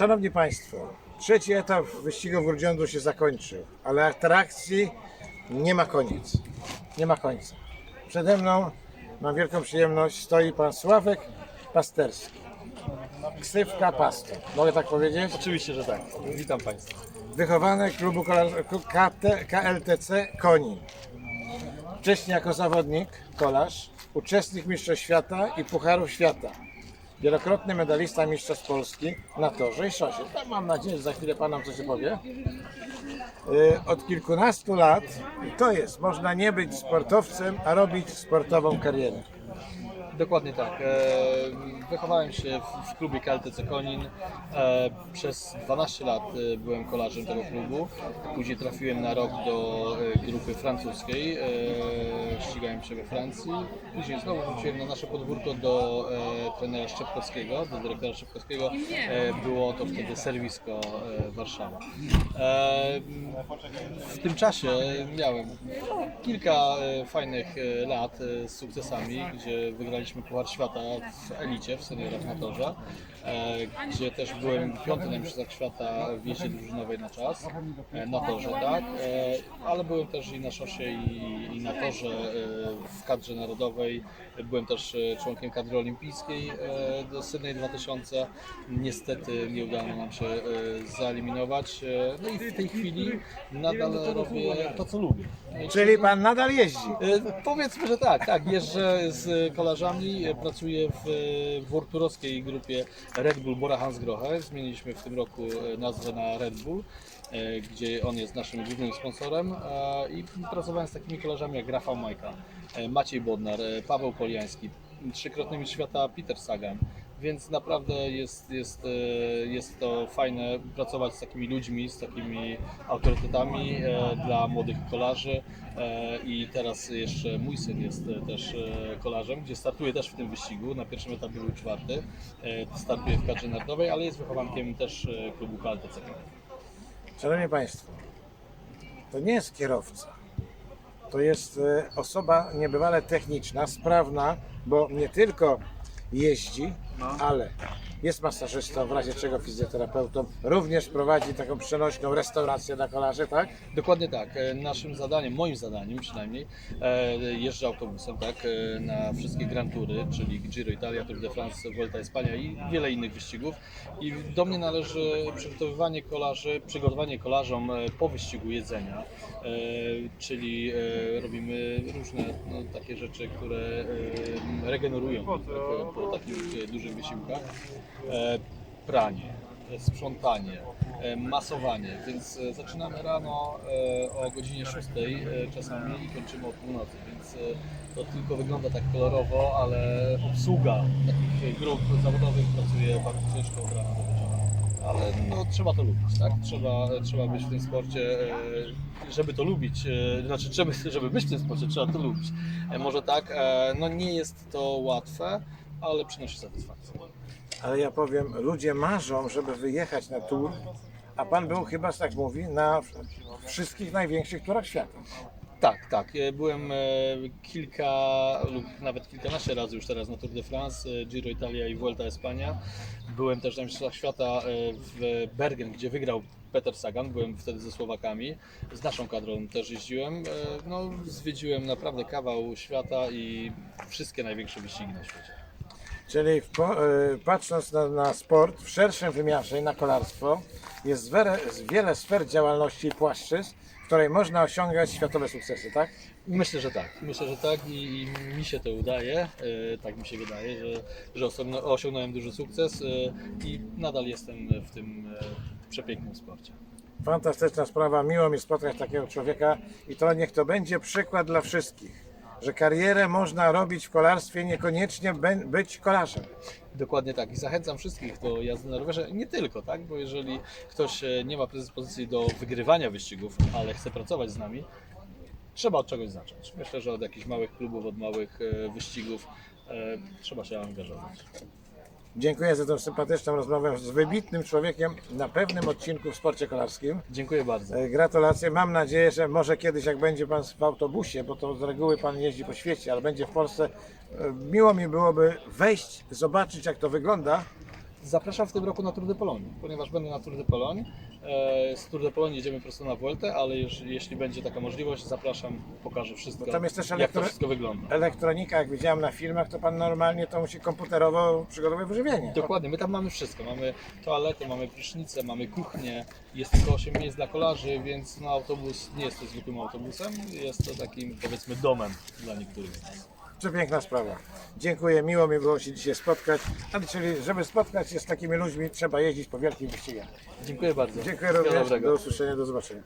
Szanowni Państwo, trzeci etap wyścigu w Grudziądzu się zakończył, ale atrakcji nie ma koniec. Nie ma końca. Przede mną mam wielką przyjemność stoi pan Sławek Pasterski. Ksywka Pastor. Mogę tak powiedzieć? Oczywiście, że tak. Witam Państwa. Wychowanek klubu kolar- K- KT, KLTC Konin. Wcześniej jako zawodnik, kolarz, uczestnik Mistrzostw Świata i Pucharów Świata. Wielokrotny medalista Mistrzostw Polski na torze i szosie. Tak mam nadzieję, że za chwilę Pan nam coś powie. Yy, Od kilkunastu lat to jest, można nie być sportowcem, a robić sportową karierę. Dokładnie tak. E, Wychowałem się w, klubie KLTC Konin. E, Przez 12 lat e, byłem kolarzem tego klubu. Później trafiłem na rok do grupy francuskiej. Ścigałem się we Francji. Później znowu wróciłem na nasze podwórko do trenera Szczepkowskiego, do dyrektora Szczepkowskiego. Było to wtedy serwisko Warszawa. W tym czasie miałem no, kilka fajnych lat z sukcesami, gdzie wygraliśmy Puchar Świata w elicie, w seniorach na torze, e, gdzie też byłem piąty na Mistrzostwach Świata w jeździe drużynowej na czas, e, na torze, tak, e, ale byłem też i na szosie i, i na torze w kadrze narodowej, byłem też członkiem kadry olimpijskiej do Sydney 2000, niestety nie udało nam się zaeliminować, e, no i w tej chwili nadal robię to, co lubię. Czyli Pan nadal jeździ. Powiedzmy, że tak, tak. Jeżdżę z kolarzami, e, pracuję w, w wurturowskiej grupie Red Bull Bora Hansgrohe. Zmieniliśmy w tym roku e, nazwę na Red Bull, e, gdzie on jest naszym głównym sponsorem e, i pracowałem z takimi kolarzami jak Rafał Majka, e, Maciej Bodnar, e, Paweł Poliański, trzykrotny mistrz świata Peter Sagan. Więc naprawdę jest, jest, e, jest to fajne pracować z takimi ludźmi, z takimi autorytetami e, dla młodych kolarzy. E, I teraz jeszcze mój syn jest też kolarzem, gdzie startuje też w tym wyścigu. Na pierwszym etapie był czwarty. Startuje w kadrze narodowej, ale jest wychowankiem też klubu KLTC. Szanowni Państwo, to nie jest kierowca. To jest e, osoba niebywale techniczna, sprawna, bo nie tylko jeździ, ale jest masażystą, w razie czego fizjoterapeutą. Również prowadzi taką przenośną restaurację dla kolarzy, tak? Dokładnie tak. E, Naszym zadaniem, moim zadaniem przynajmniej, e, jeżdżę autobusem tak, e, na wszystkie Grand Toury, czyli Giro Italia, Tour de France, Vuelta Hiszpania i wiele innych wyścigów. I do mnie należy przygotowywanie kolarzy, przygotowanie kolarzom po wyścigu jedzenia, czyli robimy różne no, takie rzeczy, które regenerują tak, po takich e, dużych wysiłkach. E, Pranie, e, sprzątanie, e, masowanie, więc zaczynamy rano o godzinie 6 e, czasami i kończymy o północy, więc to tylko wygląda tak kolorowo, ale obsługa takich grup zawodowych pracuje bardzo ciężko od rana do wieczora. Ale no, trzeba to lubić, tak? Trzeba, trzeba być w tym sporcie, żeby to lubić, znaczy żeby, żeby być w tym sporcie, trzeba to lubić. Może tak, no nie jest to łatwe, ale przynosi satysfakcję. Ale ja powiem, ludzie marzą, żeby wyjechać na tour, a Pan był chyba, tak mówi, na wszystkich największych turach świata. Tak, tak. E, Byłem e, kilka lub nawet kilkanaście razy już teraz na Tour de France, e, Giro Italia i Vuelta Hiszpania. Byłem też na Mistrzostwach Świata w Bergen, gdzie wygrał Peter Sagan. Byłem wtedy ze Słowakami. Z naszą kadrą też jeździłem. No, zwiedziłem naprawdę kawał świata i wszystkie największe wyścigi na świecie. Czyli e, patrząc na, na sport w szerszym wymiarze i na kolarstwo, jest wiele, wiele sfer działalności i płaszczyzn, w której można osiągać światowe sukcesy, tak? Myślę, że tak. Myślę, że tak i, i mi się to udaje. E, tak mi się wydaje, że, że osiągnę- osiągnąłem duży sukces e, i nadal jestem w tym przepięknym sporcie. Fantastyczna sprawa, miło mi spotkać takiego człowieka i to niech to będzie przykład dla wszystkich, że karierę można robić w kolarstwie, niekoniecznie być kolarzem. Dokładnie tak. I zachęcam wszystkich do jazdy na rowerze. Nie tylko, tak? Bo jeżeli ktoś e, nie ma predyspozycji do wygrywania wyścigów, ale chce pracować z nami, trzeba od czegoś zacząć. Myślę, że od jakichś małych klubów, od małych e, wyścigów e, trzeba się angażować. Dziękuję za tę sympatyczną rozmowę z wybitnym człowiekiem na pewnym odcinku w sporcie kolarskim. Dziękuję bardzo. E, Gratulacje. Mam nadzieję, że może kiedyś, jak będzie Pan w autobusie, bo to z reguły Pan jeździ po świecie, ale będzie w Polsce, e, miło mi byłoby wejść, zobaczyć, jak to wygląda Zapraszam w tym roku na Tour de Pologne, ponieważ będę na Tour de Pologne. E, Z Tour de Pologne jedziemy prosto na Vueltę, ale jeż- jeśli będzie taka możliwość, zapraszam, pokażę wszystko, Bo tam jest też jak elektro- to wszystko wygląda. Elektronika, jak widziałem na filmach, to pan normalnie to musi komputerowo przygotować wyżywienie. Dokładnie, my tam mamy wszystko. Mamy toaletę, mamy prysznicę, mamy kuchnię, jest tylko 8 miejsc dla kolarzy, więc no, autobus nie jest to zwykłym autobusem, jest to takim powiedzmy domem dla niektórych z nas. Przepiękna sprawa. Dziękuję, miło mi było się dzisiaj spotkać. Ale czyli, żeby spotkać się z takimi ludźmi, trzeba jeździć po wielkich wyścigach. Dziękuję bardzo. Dziękuję również, dobrego. do usłyszenia, do zobaczenia.